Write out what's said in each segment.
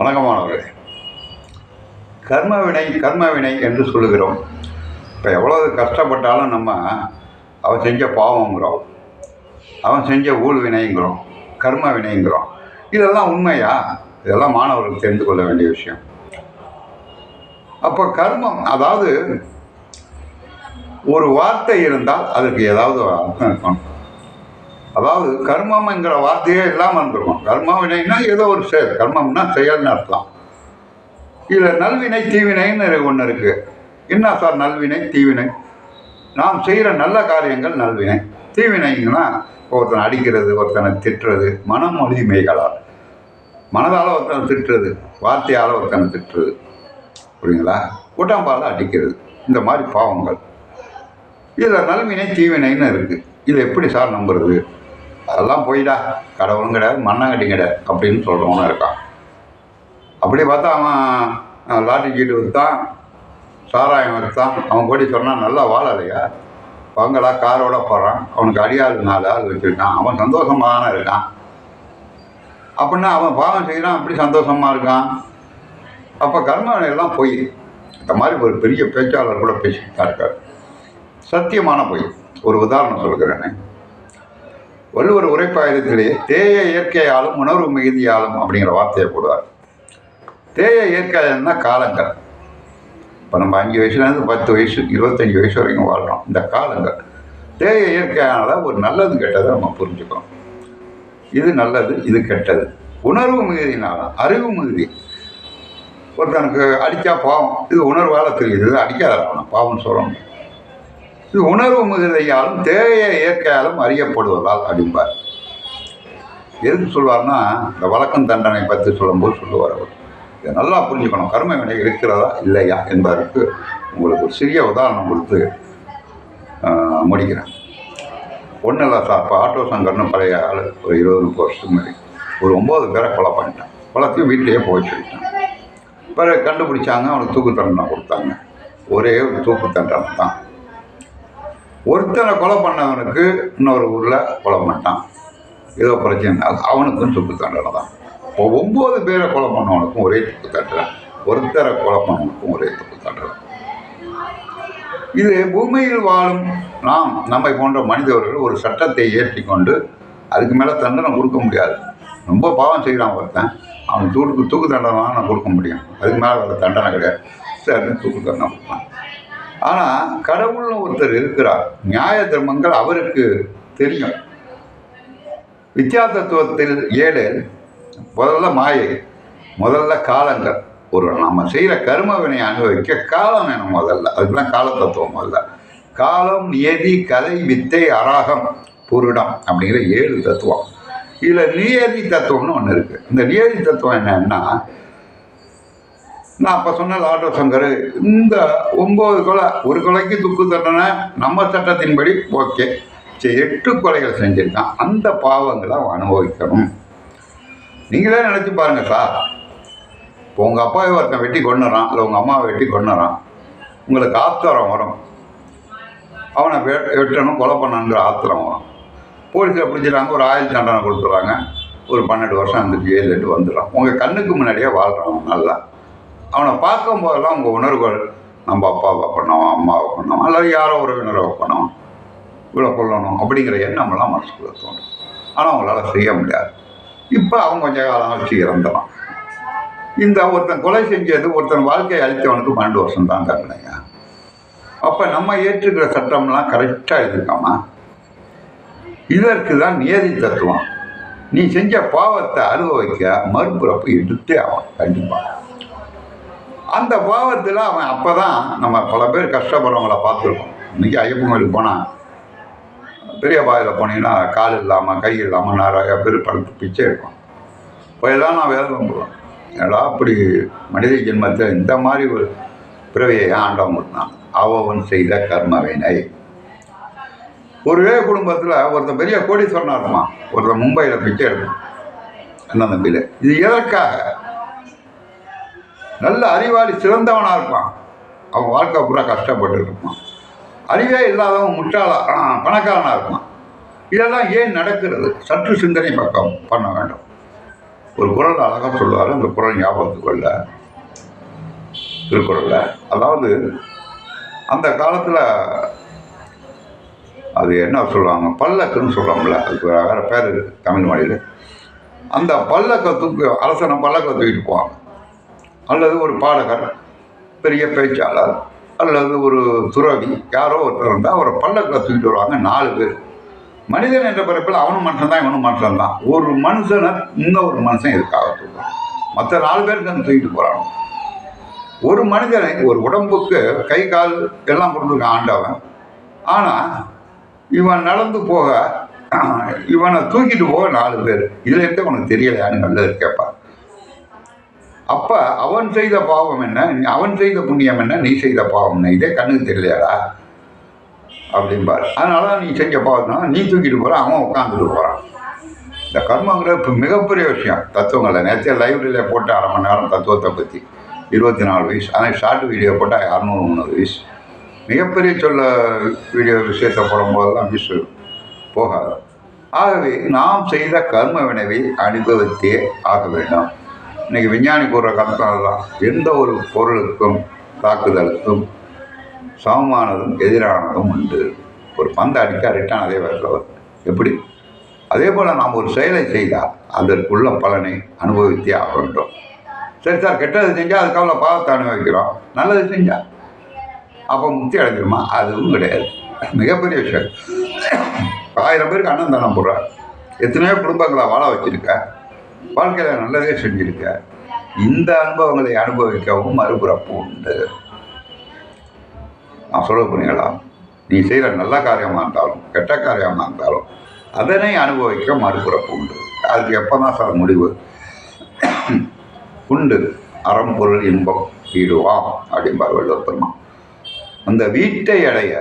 வணக்கமானவர்களே. கர்மவினை கர்மவினை என்று சொல்லுகிறோம். இப்போ எவ்வளவு கஷ்டப்பட்டாலும் நம்ம அவன் செஞ்ச பாவங்கிறோம். அவன் செஞ்ச ஊழ் வினைங்கிறோம் கர்ம வினைங்கிறோம் இதெல்லாம் உண்மையா? இதெல்லாம் மாணவர்கள் தெரிந்து கொள்ள வேண்டிய விஷயம். அப்போ கர்மம் அதாவது ஒரு வார்த்தை இருந்தால் அதுக்கு ஏதாவது அர்த்தம் இருக்கணும். அதாவது கர்மம்ங்கிற வார்த்தையே இல்லாமல் இருந்திருக்கும். கர்மம் வினைன்னா ஏதோ ஒரு செயல். கர்மம்னா செயல்னு அர்த்தம். இதில் நல்வினை தீவினைன்னு ஒன்று இருக்குது என்ன சார் நல்வினை தீவினை? நாம் செய்கிற நல்ல காரியங்கள் நல்வினை. தீவினைங்கன்னா ஒருத்தனை அடிக்கிறது ஒருத்தனை திட்டுறது மனம் மொழி மெய்களால் மனதால் ஒருத்தனை திட்டுறது வார்த்தையால் ஒருத்தனை திட்டுறது. புரியுங்களா உடம்பால் அடிக்கிறது. இந்த மாதிரி பாவங்கள். இதில் நல்வினை தீவினைன்னு இருக்குது இதை எப்படி சார் நம்புறது? அதெல்லாம் போயிடா கடவுளும் கிடையாது மண்ணாங்கட்டி கிடையாது அப்படின்னு சொல்கிறவனும் இருக்கான். அப்படி பார்த்தா அவன் லாட்டரி சீட்டு விற்றான் சாராயம் விற்றான் அவன் கோடி சொன்னான் நல்லா வாழலையா? பங்களா காரோட போகிறான் அவனுக்கு அடியாள் நாலு ஆள் வச்சுருக்கான். அவன் சந்தோஷமாக தானே இருக்கான். அப்படின்னா அவன் பாவம் செய்கிறான் அப்படி சந்தோஷமாக இருக்கான். அப்போ கர்ம பொய் இந்த மாதிரி ஒரு பெரிய பேச்சாளர் கூட பேசிக்கிட்டு தான் இருக்கார். சத்தியமான பொய் ஒரு உதாரணம் சொல்கிறேன்னு வள்ளுவர் உரைப்பாயிரத்திலே தேய இயற்கையாலும் உணர்வு மிகுதியாலும் அப்படிங்கிற வார்த்தையை போடுவார். தேய இயற்கையாலும்னா காலங்கள். இப்போ நம்ம அஞ்சு வயசுலேருந்து பத்து வயசு இருபத்தஞ்சி வயசு வரைக்கும் வாழ்கிறோம். இந்த காலங்கள். தேய இயற்கையானால் ஒரு நல்லது கெட்டதை நம்ம புரிஞ்சுக்கிறோம். இது நல்லது இது கெட்டது. உணர்வு மிகுதினாலும் அறிவு மிகுதி. ஒருத்தனுக்கு அடித்தா பாவம். இது உணர்வால் தெரியுது. இது அடிக்காத பாவம்னு சொல்லணும் இது உணர்வு மிகுதியாலும் தேய இயற்கையாலும் அறியப்படுவதால் அப்படிம்பார். எதுக்கு சொல்வார்னா இந்த வழக்கம் தண்டனை பற்றி சொல்லும்போது சொல்லுவார் அவர். இதை நல்லா புரிஞ்சுக்கணும். கர்ம வினை இருக்கிறதா இல்லையா என்பதற்கு உங்களுக்கு ஒரு சிறிய உதாரணம் கொடுத்து முடிக்கிறேன். ஒன்றும் இல்லை சார் இப்போ ஆட்டோ சங்கர்னு பழைய ஆள் ஒரு இருபது முப்பது வருஷத்துக்கு முன்னாடி ஒரு ஒம்பது பேரை கொலை பண்ணிட்டான். கொலைத்தையும் வீட்டிலேயே போய் சொல்லிட்டான் பிறகு கண்டுபிடிச்சாங்க அவனுக்கு தூக்கு தண்டனை கொடுத்தாங்க. ஒரே தூக்கு தண்டனை தான். ஒருத்தனை கொலை பண்ணவனுக்கு இன்னொரு ஊரில் கொலை பண்ணிட்டான். ஏதோ பிரச்சனை. அது அவனுக்கும் தூக்கு தண்டனை தான் இப்போ ஒம்பது பேரை கொலை பண்ணவனுக்கும் ஒரே துப்பு தண்டனை ஒருத்தரை கொலை பண்ணவனுக்கும் ஒரே துப்பு தண்டனை இது பூமியில் வாழும் நாம் நம்மை போன்ற மனிதர்கள் ஒரு சட்டத்தை ஏற்றி கொண்டு அதுக்கு மேலே தண்டனை கொடுக்க முடியாது. ரொம்ப பாவம் செய்கிறான் ஒருத்தன். அவன் தூக்கு தூக்கு தண்டனை தான் நான் கொடுக்க முடியும். அதுக்கு மேலே வேறு தண்டனை கிடையாது. சரி தூக்கு தண்டனை கொடுப்பான். ஆனால் கடவுள்னு ஒருத்தர் இருக்கிறார். நியாய தர்மங்கள் அவருக்கு தெரியும். வித்யா தத்துவத்தில் ஏழு முதல்ல மாயை முதல்ல காலங்கள். ஒரு நம்ம செய்கிற கரும வினை அனுபவிக்க காலம் வேணும் முதல்ல. அதுக்குதான் கால தத்துவம் முதல்ல. காலம் நியதி கலை வித்தை அராகம் புருடம் அப்படிங்கிற ஏழு தத்துவம். இதில் நியதி தத்துவம்னு ஒன்று இருக்குது இந்த நியதி தத்துவம் என்னன்னா நான் அப்போ சொன்ன ஆட்டோ சங்கர் இந்த ஒம்பது கொலை ஒரு கொலைக்கு துக்கு தண்டனை நம்ம சட்டத்தின்படி ஓகே. சரி எட்டு கொலைகள் செஞ்சுருக்கான். அந்த பாவங்களை அவன் அனுபவிக்கணும். நீங்களே நினச்சி பாருங்க சார். இப்போ உங்கள் அப்பாவை ஒருத்தன் வெட்டி கொண்டுறான் இல்லை உங்கள் அம்மாவை வெட்டி கொண்டுறான் உங்களுக்கு ஆத்திரம் வரும். அவனை வெ வெட்டணும் கொலை பண்ணணுங்கிற ஆத்திரம் வரும். போலீஸில் பிடிச்சிட்டாங்க ஒரு ஆயுள் தண்டனை கொடுத்துட்றாங்க ஒரு பன்னெண்டு வருஷம் அந்த ஜெயிலிட்டு வந்துடுறான். உங்கள் கண்ணுக்கு முன்னாடியே வாழ்கிறான் அவன் நல்லா. அவனை பார்க்கும்போதெல்லாம் உங்கள் உணர்வுகள் நம்ம அப்பாவை பண்ணோம் அம்மாவை பண்ணோம் அல்லது யாரோ உறவினரை பண்ணோம் இவ்வளோ கொள்ளணும் அப்படிங்கிற எண்ணமெல்லாம் மனசுக்குள்ள தோணும். ஆனால் அவங்களால செய்ய முடியாது. இப்போ அவன் கொஞ்ச காலம் வச்சு இறந்துடும் இந்த ஒருத்தன் கொலை செஞ்சது ஒருத்தன் வாழ்க்கையை அழித்தவனுக்கு பன்னெண்டு வருஷம் தான் தண்டனையா அப்போ நம்ம ஏற்றுக்கிற சட்டம்லாம் கரெக்டாக இருக்காமா இதற்கு தான் நியதி தத்துவம். நீ செஞ்ச பாவத்தை அனுபவிக்க மறுபிறப்பு எடுத்தே ஆகும் கண்டிப்பாக அந்த பாவத்தில் அவன் அப்போ தான் நம்ம பல பேர் கஷ்டப்படுறவங்கள பார்த்துருக்கோம். இன்றைக்கி ஐயப்பன் கோயிலுக்கு போனால் பெரிய பாதையில் போனீங்கன்னா கால் இல்லாமல் கை இல்லாமல் நிறைய பேர் படுத்து பிச்சை இருக்கும் போயெல்லாம் நான் வேலை போடுவேன். ஏடா அப்படி மனித ஜென்மத்தில் இந்த மாதிரி ஒரு பிறவியை ஆண்டவன் கொடுத்தான்? அவன் செய்த கர்மவினை. ஒரே குடும்பத்தில் ஒருத்தன் பெரிய கோடீஸ்வரனாக இருப்பான். ஒருத்தன் மும்பையில் பிச்சை எடுப்பான். அண்ணன் தம்பியில். இது எதற்காக? நல்ல அறிவாளி சிறந்தவனாக இருப்பான். அவன் வாழ்க்கை பூரா கஷ்டப்பட்டு இருப்பான். அறிவே இல்லாதவன் முட்டாளா ஆ, பணக்காரனாக இருப்பான். இதெல்லாம் ஏன் நடக்கிறது? சற்று சிந்தனை பக்கம் பண்ண வேண்டும். ஒரு குரல் அழகாக சொல்லுவார் அந்த குரல் ஞாபகத்துக்கு வரல. அதாவது அந்த காலத்தில் அது என்ன சொல்லுவாங்க? பல்லக்குன்னு சொல்கிறோம்ல அதுக்கு வேறு பேர் தமிழ் மொழியில். அந்த பல்லக்கை தூக்கி அரசனை பல்லக்கை தூக்கிட்டு போவாங்க. அல்லது ஒரு பாடகர் பெரிய பேச்சாளர் அல்லது ஒரு துறவி யாரோ ஒருத்தர் இருந்தால் அவரை பல்லக்கில் தூக்கிட்டு வருவாங்க நாலு பேர். மனிதன் என்ற பிறப்பில் அவனும் மனுஷன் தான் இவனும் மனுஷன் தான் ஒரு மனுஷனை இன்னொரு மனுஷன் எதுக்காக தூக்குறான்? மற்ற நாலு பேருக்கு வந்து தூக்கிட்டு போகிறான் ஒரு மனிதனை ஒரு உடம்புக்கு கை கால் எல்லாம் கொடுத்துருக்கான் ஆண்டவன். ஆனால் இவன் நடந்து போக இவனை தூக்கிட்டு போக நாலு பேர். இதில் இருந்து உனக்கு தெரியலையான்னு நல்லது கேட்பான் அப்ப அவன் செய்த பாவம் என்ன? அவன் செய்த புண்ணியம் என்ன? நீ செய்த பாவம் என்ன? இதே கண்ணுக்கு தெரியலையாடா? அப்படிம்பார். அதனால நீ செஞ்ச பாவம்னா நீ தூக்கிட்டு போற அவன் உட்காந்துட்டு போறான். இந்த கர்மங்கிற இப்போ மிகப்பெரிய விஷயம். தத்துவங்களை நேற்று லைப்ரரியில் போட்டு அரை மணி நேரம் தத்துவத்தை பற்றி இருபத்தி நாலு வயசு. ஆனால் ஷார்ட் வீடியோ போட்டால் இரநூறு முந்நூறு வயசு. மிகப்பெரிய சொல்ல வீடியோ விஷயத்தை போடும்போதெல்லாம் மிஸ் போகாது. ஆகவே நாம் செய்த கர்ம வினைவை அனுபவித்தே ஆக வேண்டும். இன்னைக்கு விஞ்ஞானி கூறுற கருத்து அதுதான் எந்த ஒரு பொருளுக்கும் தாக்குதலுக்கும் சமமானதும் எதிரானதும் உண்டு. ஒரு பந்து அடிக்க ரிட்டர்ன் அதே வேலையில் வரும். எப்படி? அதே போல் நாம் ஒரு செயலை செய்தால் அதற்குள்ள பலனை அனுபவித்தே ஆக வேண்டும். சரி சார் கெட்டது செஞ்சால் அதுக்காக பாவத்தை அனுபவிக்கிறோம். நல்லது செஞ்சால் அப்போ முக்தி அடைஞ்சிருமா? அதுவும் கிடையாது. மிகப்பெரிய விஷயம். ஆயிரம் பேருக்கு அண்ணன் தானம் போடுறார். எத்தனையோ குடும்பங்களை வாழ வச்சுருக்கேன் வாழ்க்கையில் நல்லதே செஞ்சுருக்க. இந்த அனுபவங்களை அனுபவிக்கவும் மறுபிறப்பு உண்டு. நான் சொல்ல போனீங்களா? நீ செய்கிற நல்ல காரியமாக இருந்தாலும் கெட்ட காரியமாக இருந்தாலும் அதனை அனுபவிக்க மறுபிறப்பு உண்டு. அதுக்கு எப்போ தான் சார் முடிவு? உண்டு. அறம்பொருள் இன்பம் வீடுவாம் அப்படிம்பார் வள்ளுவர் அந்த வீட்டை அடைய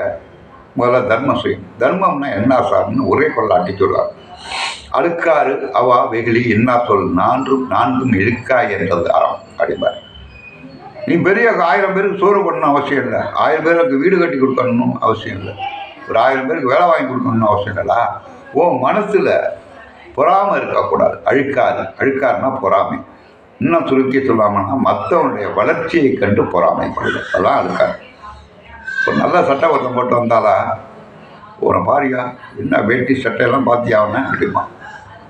முதல்ல தர்மம் செய்யும் தர்மம்னா என்ன சார்னு ஒரே கொள்ளாட்டி சொல்வார் அழுக்காறு அவா வெகுளி என்ன சொல் நான்கும் நான்கும் இழுக்காய் என்றது அறம். அப்படிம்பார் நீ பெரிய ஆயிரம் பேருக்கு சோறு பண்ணணும் அவசியம் இல்லை. ஆயிரம் பேருக்கு வீடு கட்டி கொடுக்கணும் அவசியம் இல்லை. ஒரு ஆயிரம் பேருக்கு வேலை வாங்கி கொடுக்கணும்னு அவசியம் இல்லைல்ல ஓ மனசில் பொறாமை இருக்கக்கூடாது. அழுக்காது. அழுக்காருன்னா பொறாமை. இன்னும் சுருக்கி சொல்லாமன்னா மற்றவனுடைய வளர்ச்சியை கண்டு பொறாமைப்படுது அதெல்லாம் அழுக்காது ஒரு நல்ல சட்டை ஒருத்தம் போட்டு வந்தாலா ஒரு பாரியா? என்ன வேட்டி சட்டையெல்லாம் பார்த்தியா அவனை? அப்படிமா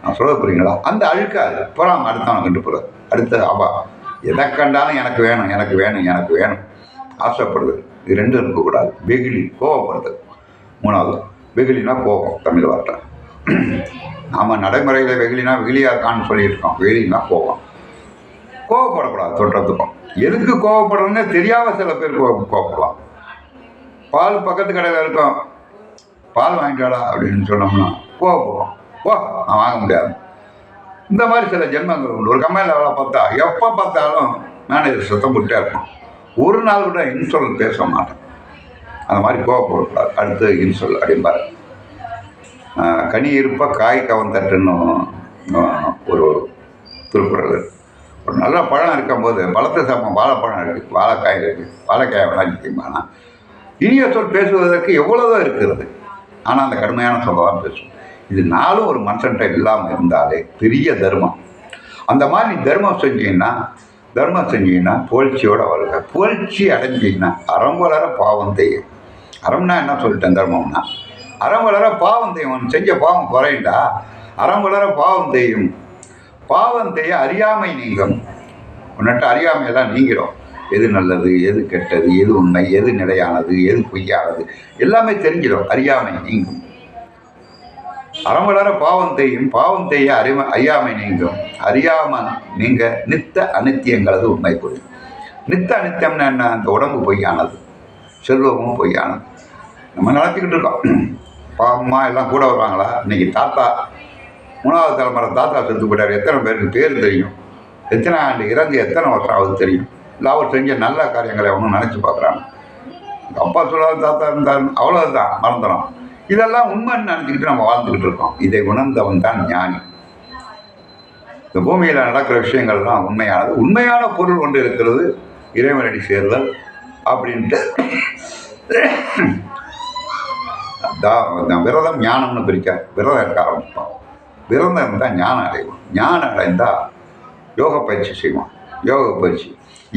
நான் சொல்ல போகிறீங்களா அந்த அழுக்காது பொறாம அடுத்தவன் கண்டு போகிற அடுத்த அவா எதை கண்டாலும் எனக்கு வேணும் எனக்கு வேணும் எனக்கு வேணும். ஆசைப்படுது. இது ரெண்டும் இருக்கக்கூடாது. வெகுளி கோவப்படுது. மூணாவது வெகுளினா கோபம் தமிழ் வார்த்தை. நாம் நடைமுறையில் வெகுளினா வெகுளியாக இருக்கான்னு சொல்லியிருக்கோம். வெகுளினா கோபம். கோவப்படக்கூடாது தொட்டத்துக்கும் எதுக்கு கோவப்படுறதுன்னு தெரியாத சில பேர் கோ கோவப்படலாம். பால் பக்கத்து கடையில் இருக்கும். பால் வாங்கிட்டாடா அப்படின்னு சொன்னோம்னா கோவப்படுவோம். ஓ நான் வாங்க முடியாது. இந்த மாதிரி சில ஜென்மங்கள் உண்டு. ஒரு கம்பெனியில் வேலை பார்த்தா எப்போ பார்த்தாலும் மேனேஜர் சத்தம் போட்டே இருப்பான். ஒரு நாள் கூட இன்சொல் பேச மாட்டேன். அந்த மாதிரி கோவப்படக்கூடாது அடுத்து இன்சொல் அப்படிம்பாரு. கனி இருப்ப காய் கவன் தட்டுன்னு ஒரு திருக்குறள். ஒரு நல்ல பழம் இருக்கும்போது பழத்தை சாப்பிடும் வாழைப்பழம் இருக்குது வாழைக்காய் இருக்குது வாழைக்காய் விளைஞ்சிட்டிங்கன்னா இனிய சொல் பேசுவதற்கு எவ்வளவோ இருக்கிறது. ஆனால் அந்த கடுமையான சொல்ல தான் பேசுவோம் இது நாளும் ஒரு மனுஷன்கிட்ட இல்லாமல் இருந்தாலே பெரிய தர்மம். அந்த மாதிரி நீ தர்மம் செஞ்சீங்கன்னா தர்மம் செஞ்சீங்கன்னா புகழ்ச்சியோட வருக புகழ்ச்சி அடைஞ்சீங்கன்னா அறம் வளர பாவம் தெய்வம் அறம்னா என்ன சொல்லிட்டேன் தர்மம்னா? அறம் வளர பாவம் தெய்வம் செஞ்ச பாவம் குறையண்டா அறம் வளர பாவம் செய்யும். பாவம் தெய்ய அறியாமை நீங்கும். உன்னிட்ட அறியாமையெல்லாம் நீங்கிடும். எது நல்லது எது கெட்டது எது உண்மை எது நிலையானது எது பொய்யானது எல்லாமே தெரிஞ்சிடும். அறியாமை நீங்கும். அறமலர பாவம் செய்யும் பாவம் தெய்ய அறிம அறியாமை நீங்கும். அறியாமல் நீங்க நித்த அனித்தியங்களது உண்மை புரியும் நித்த அனித்தியம்னா என்ன? அந்த உடம்பு பொய்யானது. செல்வமும் பொய்யானது. நம்ம நடத்திக்கிட்டு இருக்கோம். பாவமா எல்லாம் கூட வருவாங்களா? இன்னைக்கு தாத்தா மூணாவது தலைமுறை தாத்தா செத்து போயிட்டார். எத்தனை பேருக்கு பேர் தெரியும்? எத்தனை ஆண்டு இறந்து எத்தனை வருஷம் ஆகுது தெரியும்? இல்லை அவர் செஞ்ச நல்ல காரியங்களை அவனும் நினச்சி பார்க்குறாங்க அப்பா சொல்லாத தாத்தா இருந்தார். அவ்வளோதான் மறந்துடும் இதெல்லாம் உண்மைன்னு நினச்சிக்கிட்டு நம்ம வாழ்ந்துக்கிட்டு இருக்கோம். இதை உணர்ந்தவன் தான் ஞானி. இந்த பூமியில் நடக்கிற விஷயங்கள்லாம் உண்மையானது. உண்மையான பொருள் ஒன்று இருக்கிறது இறைவனடி சேர்தல் அப்படின்ட்டு. விரதம் ஞானம்னு பிரிக்க விரதம் இருக்க ஆரம்பிப்போம் விரதம் இருந்தால் ஞானம் அடைவோம் ஞானம் அடைந்தால் யோக பயிற்சி செய்வான். யோக பயிற்சி.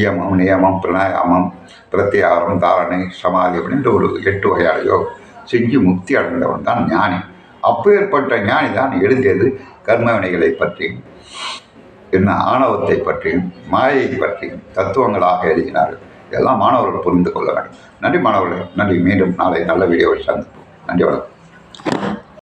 யமம் நியமம் பிரணாயாமம் பிரத்யாரம் தாரணை சமாதி அப்படின்ற ஒரு எட்டு வகையான யோகம். செஞ்சு முக்தி அடைந்தவன் தான் ஞானி. அப்பேற்பட்ட ஞானி தான் எழுதியது கர்மவினைகளை பற்றியும் என்ன ஆணவத்தை பற்றியும் மாயை பற்றியும் தத்துவங்களாக எழுதினார்கள். இதெல்லாம் மாணவர்கள் புரிந்து கொள்ள வேண்டும். நன்றி மாணவர்கள். நன்றி. மீண்டும் நாளை நல்ல வீடியோவை சந்திப்போம். நன்றி வணக்கம்.